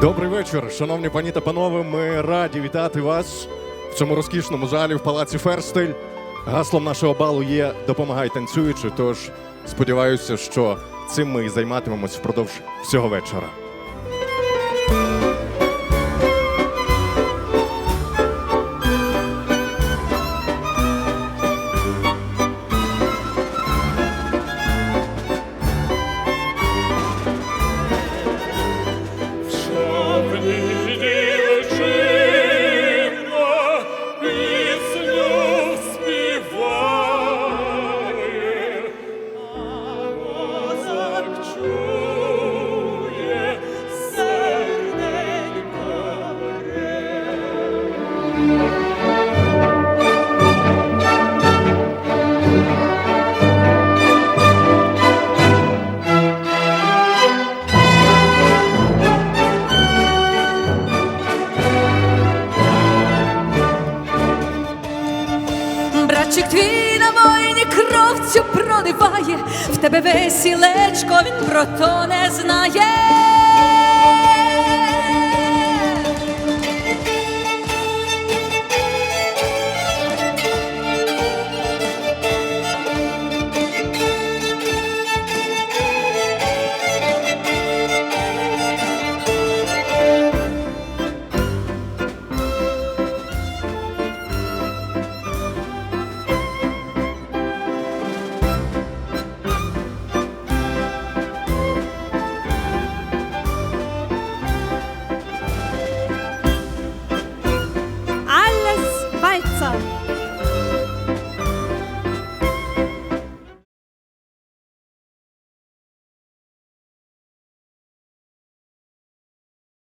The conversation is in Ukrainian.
Добрий вечір, шановні пані та панове. Ми раді вітати вас в цьому розкішному залі в палаці Ферстель. Гаслом нашого балу є Допомагай танцюючи. Тож сподіваюся, що цим ми і займатимемось впродовж всього вечора. Братчик твій на воїні кров цю проливає, в тебе весілечко, він про то не знає.